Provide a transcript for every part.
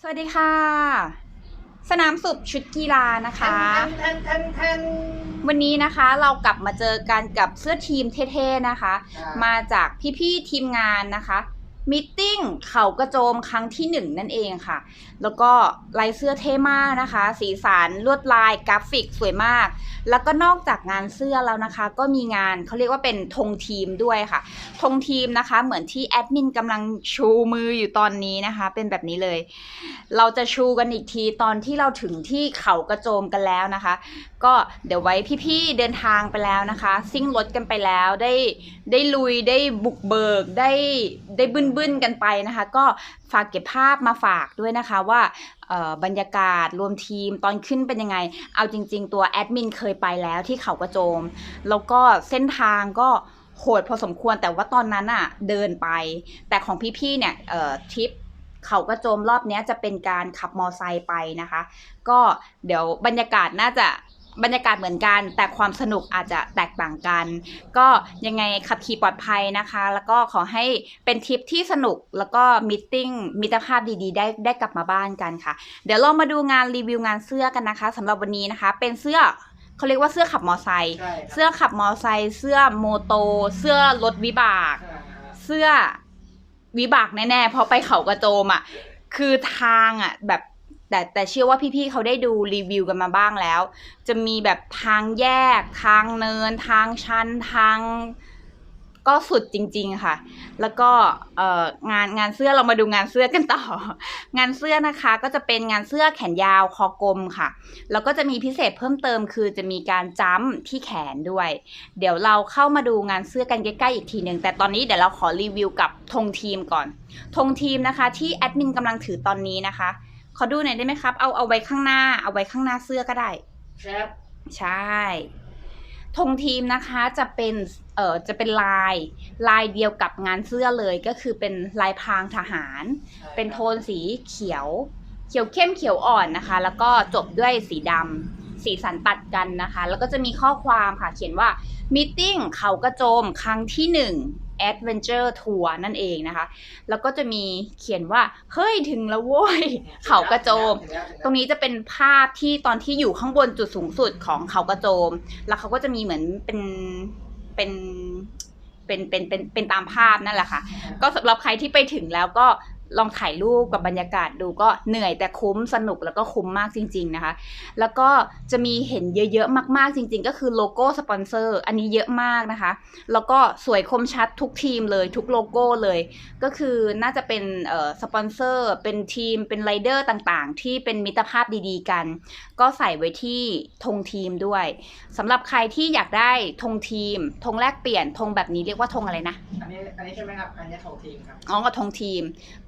สวัสดีค่ะ สนามสุบชุดกีฬานะคะแทนแทนแทนวันนี้นะคะเรากลับมาเจอกันกับเสื้อทีมเท่ๆนะคะ มาจากพี่ๆทีมงานนะคะ มิทติ้งเขากระโจมครั้งที่หนึ่งนั่นเองค่ะ แล้วก็ลายเสื้อเท่มากนะคะ สีสันลวดลายกราฟิกสวยมาก แล้วก็นอกจากงานเสื้อแล้วนะคะ ก็มีงานเขาเรียกว่าเป็นธงทีมด้วยค่ะธงทีมนะคะ เหมือนที่แอดมินกำลังชูมืออยู่ตอนนี้นะคะ เป็นแบบนี้เลย เราจะชูกันอีกทีตอนที่เราถึงที่เขากระโจมกันแล้วนะคะ ก็เดี๋ยวไว้พี่ๆเดินทางไปแล้วนะคะ ซิ่งรถกันไปแล้วได้ได้ลุยได้บุกเบิกได้ได้บึ้นบึ้นๆกันไปนะคะ ก็ฝากเก็บภาพมาฝากด้วยนะคะว่าบรรยากาศรวมทีมตอนขึ้นเป็นยังไง เอาจริง ๆ ตัวแอดมินเคยไปแล้วที่เขากระโจม แล้วก็เส้นทางก็โหดพอสมควรแต่ว่าตอนนั้นอะเดินไป แต่ของพี่ๆเนี่ยทริปเขากระโจมรอบนี้จะเป็นการขับมอไซค์ไปนะคะ ก็เดี๋ยวบรรยากาศน่าจะ บรรยากาศเหมือนกัน แต่ความสนุกอาจจะแตกต่างกัน ก็ยังไงขับขี่ปลอดภัยนะคะ แล้วก็ขอให้เป็นทริปที่สนุกแล้วก็มิทติ้งมิตรภาพดีๆ ได้ได้กลับมาบ้านกันค่ะ เดี๋ยวเรามาดูงานรีวิวงานเสื้อกันนะคะสำหรับวันนี้นะคะ เป็นเสื้อเขาเรียกว่าเสื้อขับมอไซค์ใช่ครับเสื้อขับมอไซค์เสื้อโมโต เสื้อรถวิบาก เสื้อวิบากแน่ๆเพราะไปเขากระโจมอะคือทางอะแบบ แต่แต่เชื่อว่าพี่ๆเขาได้ดูรีวิวกันมาบ้างแล้ว จะมีแบบทางแยก ทางเนิน ทางชันทางก็สุดจริง ๆค่ะ แล้วก็เงานงานเสื้อเรามาดูงานเสื้อกันต่อ งานเสื้อนะคะก็จะเป็นงานเสื้อแขนยาวคอกลมค่ะ แล้วก็จะมีพิเศษเพิ่มเติมคือจะมีการจ้ำที่แขนด้วย เดี๋ยวเราเข้ามาดูงานเสื้อกันใกล้ๆอีกทีหนึ่งแต่ตอนนี้เดี๋ยวเราขอรีวิวกับธงทีมก่อนธงทีมนะคะที่แอดมินกำลังถือตอนนี้นะคะ ขอดูหน่อยได้ไหมครับ เอาเอาไว้ข้างหน้า เอาไว้ข้างหน้าเสื้อก็ได้แชปใช่ธงทีมนะคะจะเป็นเอ่อจะเป็นลาย ลายเดียวกับงานเสื้อเลยก็คือเป็นลายพรางทหาร เป็นโทนสีเขียว เขียวเข้มเขียวอ่อนนะคะ แล้วก็จบด้วยสีดำสีสันตัดกันนะคะ แล้วก็จะมีข้อความค่ะ เขียนว่า meeting เขากระโจมครั้งที่หนึ่ง adventure tour นั่นเองนะคะ แล้วก็จะมีเขียนว่า เฮ้ยถึงแล้วโว้ย เขากระโจม ตรงนี้จะเป็นภาพที่ตอนที่อยู่ข้างบนจุดสูงสุดของเขากระโจม แล้วเขาก็จะมีเหมือนเป็นเป็นเป็นเป็นเป็นเป็นตามภาพนั่นแหละค่ะ ก็สำหรับใครที่ไปถึงแล้วก็ ลองถ่ายรูปกับบรรยากาศดูก็เหนื่อยแต่คุ้มสนุกแล้วก็คุ้มมากจริง ๆนะคะ แล้วก็จะมีเห็นเยอะๆมากๆจริง ๆ ก็คือโลโก้สปอนเซอร์อันนี้เยอะมากนะคะ แล้วก็สวยคมชัดทุกทีมเลย ทุกโลโก้เลย ก็คือน่าจะเป็นเอ่อสปอนเซอร์เป็นทีมเป็นไรเดอร์ต่างๆ ที่เป็นมิตรภาพดีๆ กัน ก็ใส่ไว้ที่ธงทีมด้วยสำหรับใครที่อยากได้ธงทีมธงแลกเปลี่ยนธงแบบนี้เรียกว่าธงอะไรนะอันนี้อันนี้ใช่ไหมครับอันนี้ของทีมครับอ๋อกับธงทีม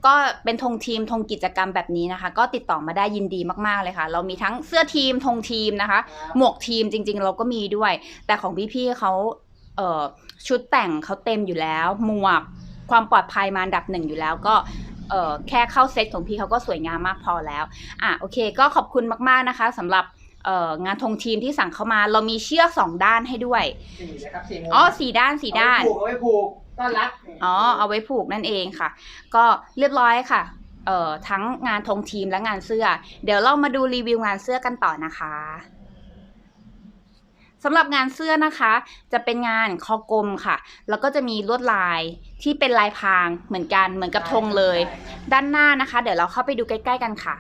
ก็เป็นธงทีมธงกิจกรรมแบบนี้นะคะ ก็ติดต่อมาได้ยินดีมากๆเลยค่ะ เรามีทั้งเสื้อทีมธงทีมนะคะ หมวกทีมจริง ๆ เราก็มีด้วย แต่ของพี่ๆเขาเอ่อชุดแต่งเขาเต็มอยู่แล้ว หมวกความปลอดภัยมาอันดับหนึ่งอยู่แล้วก็เอ่อแค่เข้าเซตของพี่เขาก็สวยงามมากพอแล้วอะโอเค ก็ขอบคุณมากๆนะคะสำหรับเอ่องานธงทีมที่สั่งเข้ามา เรามีเชือกสองด้านให้ด้วยสี่นะครับสี่โมงอ๋อสี่ด้านสี่ด้าน เอาไว้ผูกเอาไว้ผูก ต้อนรับอ๋อเอาไว้ผูกนั่นเองค่ะ ก็เรียบร้อยค่ะเอ่อทั้งงานธงทีมและงานเสื้อ เดี๋ยวเรามาดูรีวิวงานเสื้อกันต่อนะคะสำหรับงานเสื้อนะคะ จะเป็นงานคอกลมค่ะ แล้วก็จะมีลวดลายที่เป็นลายพรางเหมือนกันเหมือนกับธงเลย ด้านหน้านะคะ เดี๋ยวเราเข้าไปดูใกล้ ๆ กันค่ะ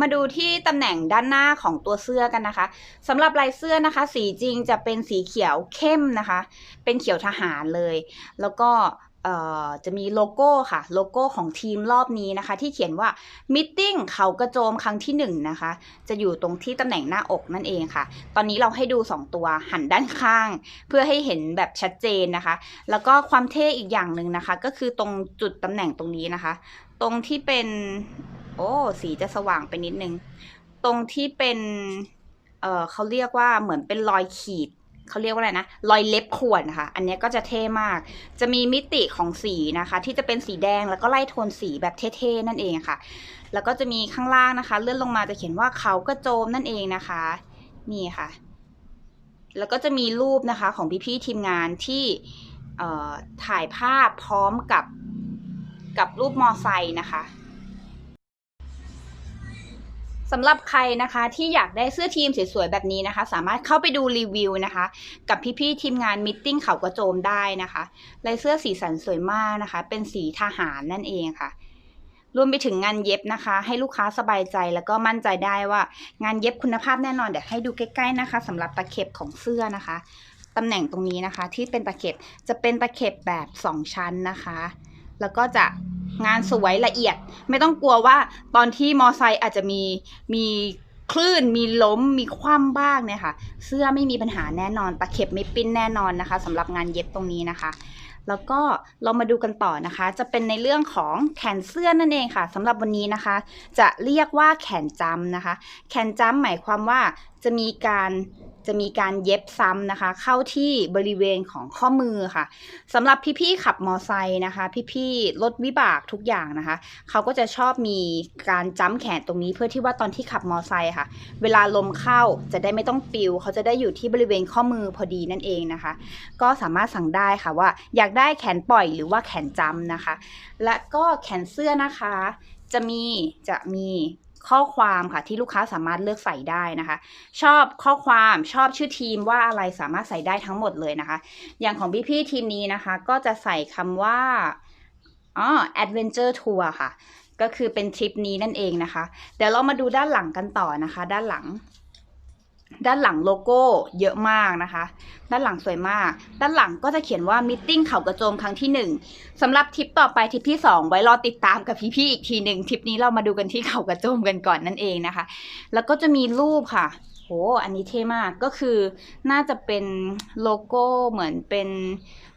มาดูที่ตำแหน่งด้านหน้าของตัวเสื้อกันนะคะสำหรับลายเสื้อนะคะ สีจริงจะเป็นสีเขียวเข้มนะคะ เป็นเขียวทหารเลย แล้วก็จะมีโลโก้ค่ะ โลโก้ของทีมรอบนี้นะคะ ที่เขียนว่า meeting เขากระโจมครั้งที่หนึ่งนะคะ จะอยู่ตรงที่ตำแหน่งหน้าอกนั่นเองค่ะ ตอนนี้เราให้ดู 2 ตัวหันด้านข้าง เพื่อให้เห็นแบบชัดเจนนะคะ แล้วก็ความเท่อีกอย่างหนึ่งนะคะ ก็คือตรงจุดตำแหน่งตรงนี้นะคะ ตรงที่เป็น โอ้ สีจะสว่างไปนิดนึง ตรงที่เป็น เออเขาเรียกว่าเหมือนเป็นรอยขีดเขาเรียกว่าอะไรนะ รอยเล็บข่วนนะคะ อันนี้ก็จะเท่มาก จะมีมิติของสีนะคะ ที่จะเป็นสีแดงแล้วก็ไล่โทนสีแบบเท่ๆนั่นเองค่ะ แล้วก็จะมีข้างล่างนะคะ เลื่อนลงมาจะเขียนว่าเขากระโจมนั่นเองนะคะ นี่ค่ะ แล้วก็จะมีรูปนะคะของพี่ๆทีมงานที่ถ่ายภาพพร้อมกับกับรูปมอไซค์นะคะ สำหรับใครนะคะที่อยากได้เสื้อทีมสวยๆแบบนี้นะคะ สามารถเข้าไปดูรีวิวนะคะ กับพี่ๆทีมงานมิทติ้งเขากระโจมได้นะคะลายเสื้อสีสันสวยมากนะคะ เป็นสีทหารนั่นเองค่ะรวมไปถึงงานเย็บนะคะ ให้ลูกค้าสบายใจแล้วก็มั่นใจได้ว่างานเย็บคุณภาพแน่นอนเดี๋ยวให้ดูใกล้ๆนะคะสำหรับตะเข็บของเสื้อนะคะตำแหน่งตรงนี้นะคะ ที่เป็นตะเข็บจะเป็นตะเข็บแบบสองชั้นนะคะ แล้วก็จะงานสวยละเอียด ไม่ต้องกลัวว่าตอนที่มอไซค์อาจจะมีมีคลื่นมีล้มมีคว่ำบ้างเนี่ยค่ะ เสื้อไม่มีปัญหาแน่นอน ตะเข็บไม่ปิ้นแน่นอนนะคะสำหรับงานเย็บตรงนี้นะคะ แล้วก็เรามาดูกันต่อนะคะ จะเป็นในเรื่องของแขนเสื้อนั่นเองค่ะสำหรับวันนี้นะคะ จะเรียกว่าแขนจำนะคะ แขนจำหมายความว่าจะมีการ จะมีการเย็บซ้ำนะคะ เข้าที่บริเวณของข้อมือค่ะสำหรับพี่ๆขับมอไซค์นะคะ พี่ๆรถวิบากทุกอย่างนะคะ เขาก็จะชอบมีการจ้ำแขนตรงนี้เพื่อที่ว่าตอนที่ขับมอไซค์ค่ะ เวลาลมเข้าจะได้ไม่ต้องปิว เขาจะได้อยู่ที่บริเวณข้อมือพอดีนั่นเองนะคะ ก็สามารถสั่งได้ค่ะว่า อยากได้แขนปล่อยหรือว่าแขนจ้ำนะคะ และก็แขนเสื้อนะคะ จะมีจะมี ข้อความค่ะที่ลูกค้าสามารถเลือกใส่ได้นะคะ ชอบข้อความชอบชื่อทีมว่าอะไรสามารถใส่ได้ทั้งหมดเลยนะคะ อย่างของพี่พี่ทีมนี้นะคะ ก็จะใส่คำว่าอ๋อ adventure tour ค่ะ ก็คือเป็นทริปนี้นั่นเองนะคะ เดี๋ยวเรามาดูด้านหลังกันต่อนะคะ ด้านหลัง ด้านหลังโลโก้เยอะมากนะคะ ด้านหลังสวยมาก ด้านหลังก็จะเขียนว่า meeting เขากระโจมครั้งที่หนึ่งสำหรับทริปต่อไปทริปที่สองไว้รอติดตามกับพี่ๆอีกทีหนึ่งทริปนี้เรามาดูกันที่เขากระโจมกันก่อนนั่นเองนะคะ แล้วก็จะมีรูปค่ะโหอันนี้เท่มากก็คือน่าจะเป็นโลโก้เหมือนเป็น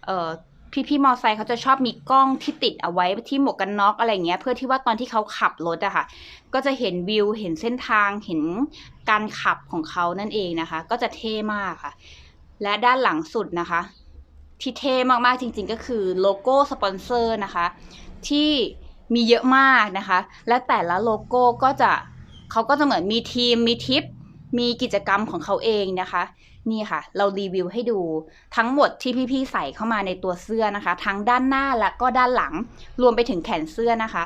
เอ่อ พี่ๆมอไซค์เขาจะชอบมีกล้องที่ติดเอาไว้ที่หมวกกันน็อกอะไรเงี้ย เพื่อที่ว่าตอนที่เขาขับรถอะค่ะ ก็จะเห็นวิวเห็นเส้นทางเห็นการขับของเขานั่นเองนะคะ ก็จะเท่มากค่ะ และด้านหลังสุดนะคะ ที่เท่มากๆจริง ๆ ก็คือโลโก้สปอนเซอร์นะคะ ที่มีเยอะมากนะคะ และแต่ละโลโก้ก็จะเขาก็จะเหมือนมีทีมมีทิป มีกิจกรรมของเขาเองนะคะ นี่ค่ะ เรารีวิวให้ดูทั้งหมดที่พี่ๆใส่เข้ามาในตัวเสื้อนะคะ ทั้งด้านหน้าและก็ด้านหลัง รวมไปถึงแขนเสื้อนะคะ